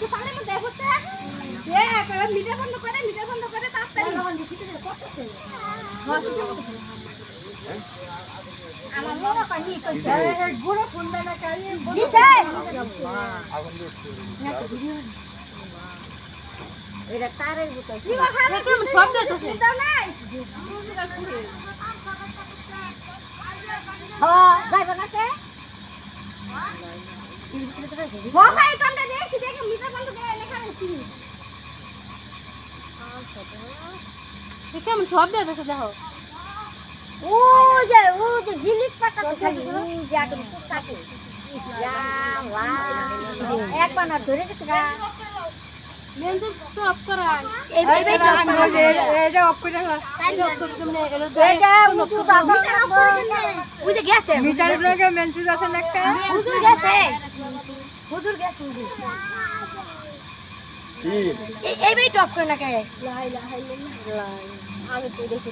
কি সালের মধ্যে বসে। এ কবে মিটার বন্ধ করে মিটার বন্ধ করে তাড়াতাড়ি। আমার মনে হয়। নি কইছে। গুড়ো ফোন দেয় না কাই দিছে। এটা তারের বোতল কি ওখানে কেমন শব্দ হইতেছে? দাও নাই? হ্যাঁ যাইবা না কে? ও ভাই তোমরা দেখি দেখি মিটার বন্ধ করে লেখা রয়েছি। কেমন শব্দ হইতেছে দেখো। ও যে ও যে জিলিক পাতাতে খালি ও যে আগে কাটে একবার না ধরে গেছে গা। গেছে। হুজুর গেছে হুজুর। কি? এই বেই টপ করে না কে? আমি তো দেখি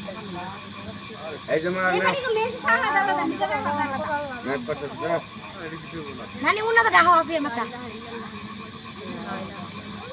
এই যে নানি উন্নত দেখা হবে মাথা।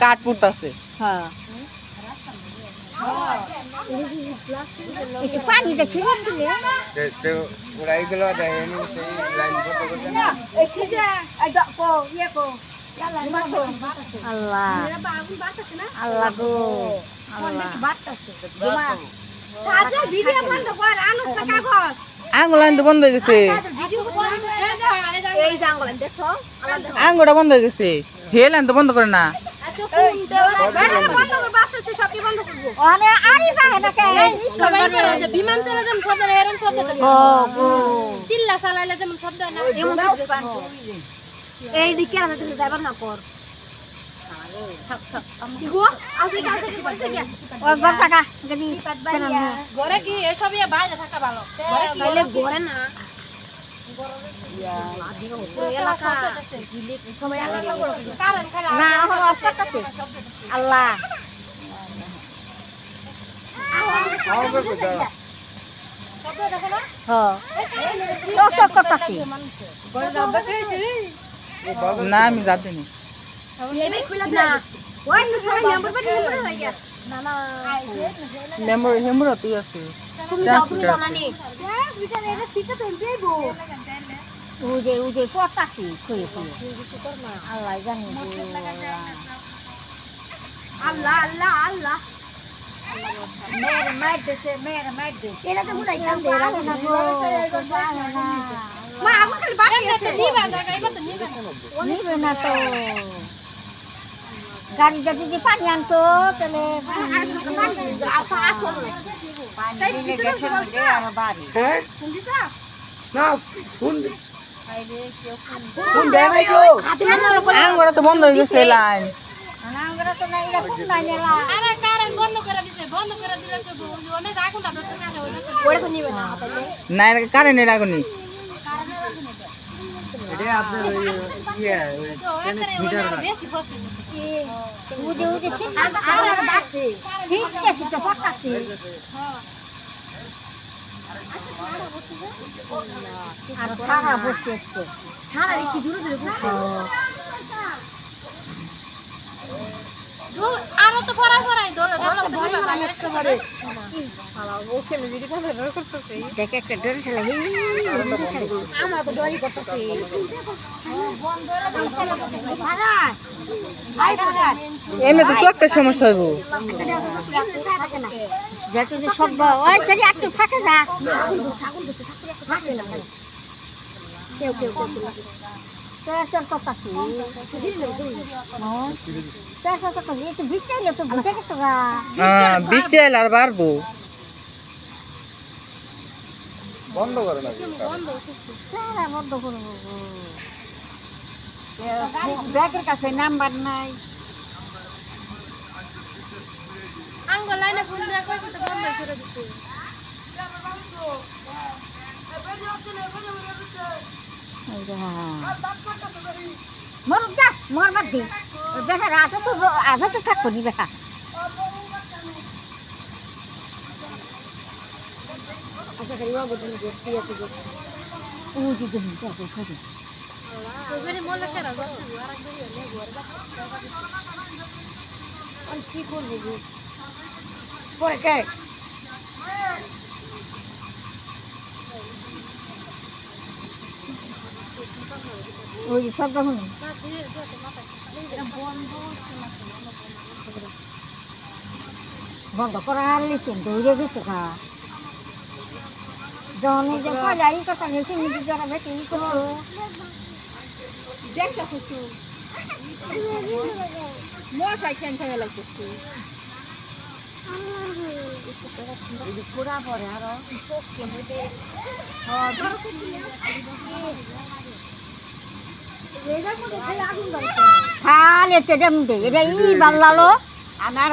কাঠ পুড়তাছে। হ্যাঁ। একটু পানি তে তে দেখেনি সেই লাইন না বন্ধ আঙ্গুল আনতে হয়ে গেছে। আঙ্গুলটা বন্ধ হয়ে গেছে। হেল আনতে বন্ধ করে না। বিমান চলে যেমন শব্দ এরকম শব্দ করে ও গো চিল্লা চালাইলে যেমন শব্দ না এমন শব্দ এই দিকে আমরা তুমি না কর থাক থাক গো আসি কাছে কি ওই বাচ্চা কা গদি ঘরে কি এসব ইয়ে বাইরে থাকা ভালো ঘরে ঘরে না এলাকা সবাই এলাকা কারণ খালি না অফ করতেছে আল্লাহ। না আমি যাতে নি। না। ওই না সবাই মেম্বার পার্টি মেম্বার গিয়া না না মেম্বার হেমুর তুই আছে হ্যাঁ এটা তো ওই যে পড়তাছে খুঁয়ে খুঁয়ে। আল্লাহ জানি আল্লাহ। আল্লাহ আল্লাহ। আল্লাহ এটা তো মনে হয় কান্দে, রাখে না গো, রাখে মা আগুন খালি বাকি আছে। নিবা তো না। তো। গাড়িটা যদি পানি আনতো তাহলে হ্যাঁ? না ফোন আঙ্গুলটা তো বন্ধ হয়ে গেছে লাইন কারেন্ট আগুনি আপনার আর ঠাড়া বসতে এসছে ঠাড়া কি জোরে জোরে বসে আরও তো ফরাই ফরাই ধরে ধরে ধরে একটা বারে ওকে যদি কথা ধরে করতেছে। দেখে একটা ডরে ছিল আমার তো ডরি করতেছে। মহারাজ ভাই মহারাজ এমনি তো একটা সমস্যা হইব। যেহেতু যে শব্দ ওই সেটি একটু ফাঁকে যা। কেউ কেউ। কেউ চেষ্টা করতেছি চেষ্টা করতেছি একটু বৃষ্টি এলে একটু বুঝে গেতো হ্যাঁ বৃষ্টি এলে আর বাড়বো। বন্ধ করে না বন্ধ করব ব্যাগের কাছে নাম্বার নাই। আঙ্গুল লাইনে ফোন দেয়া কইছে তো বন্ধ করে দিছে মর যা মর বাদ দে। দেখা রাজা তো আজও তো থাকব নি দেখা আচ্ছা খালি ও বদল করতে আছে ও যে তুমি যাবে খাবে ওইখানে করে গল্প আর একবার হলে ঘরে আর কি করব পরে কে? ওই সব রকম বন্ধ করা আর লিখছেন দৌড়ে গেছে খা জনে যে পয়লা এই কথা নিয়েছে নিজে যারা বেটে ই করতো। দেখতেছ তুই মশাই খেয়ে লাগতেছে পুরা পরে আরও। খালি একটা যেমন দে এটা ই বাল্লালো আমার